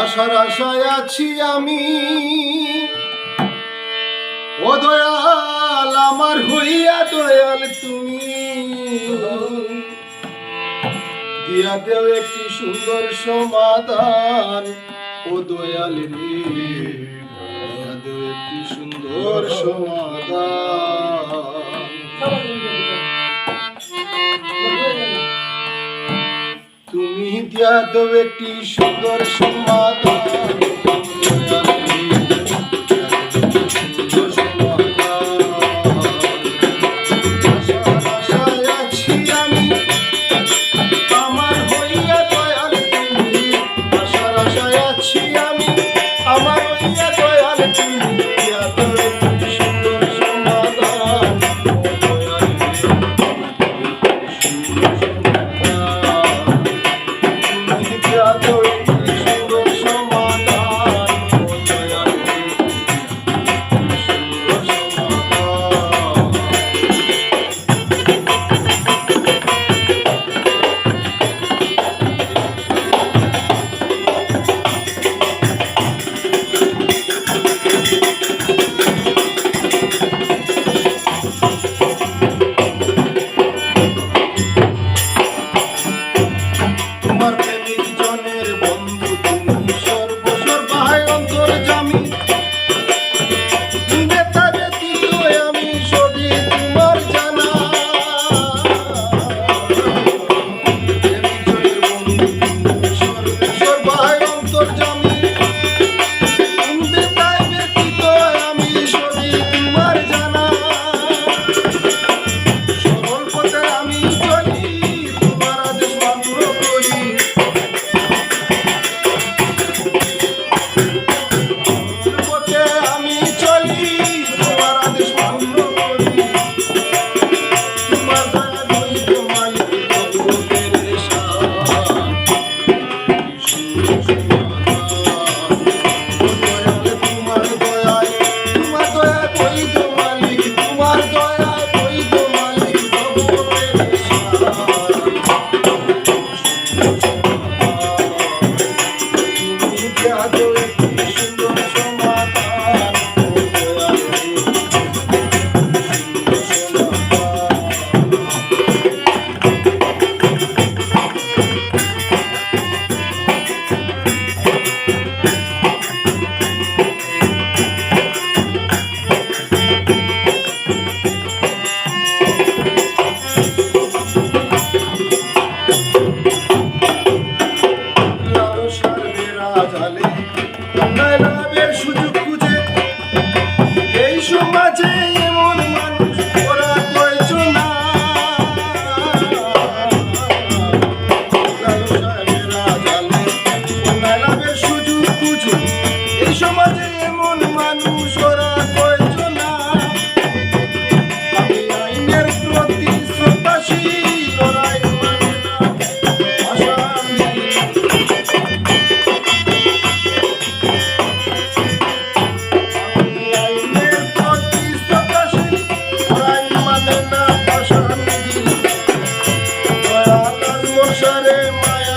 আশার আশায় আছি আমি। ও দয়াল, আমার হইয়া দয়াল তুমি। দিয়া দেও একটি সুন্দর সমাধান। ও দয়াল রে, দিয়া দেও একটি সুন্দর সমাধান। এত একটি সুন্দর সমাধান আমার হইয়া দয়াল তুমি।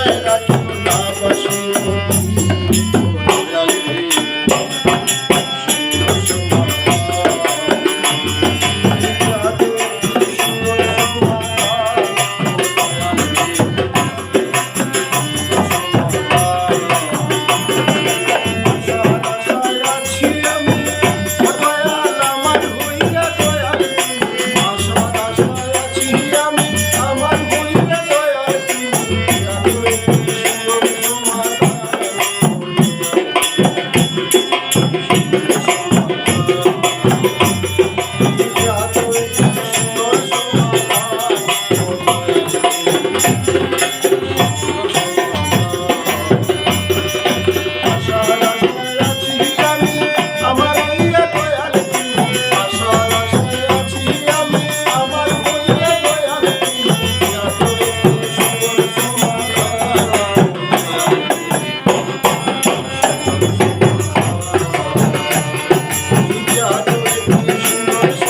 Maria. মানুষ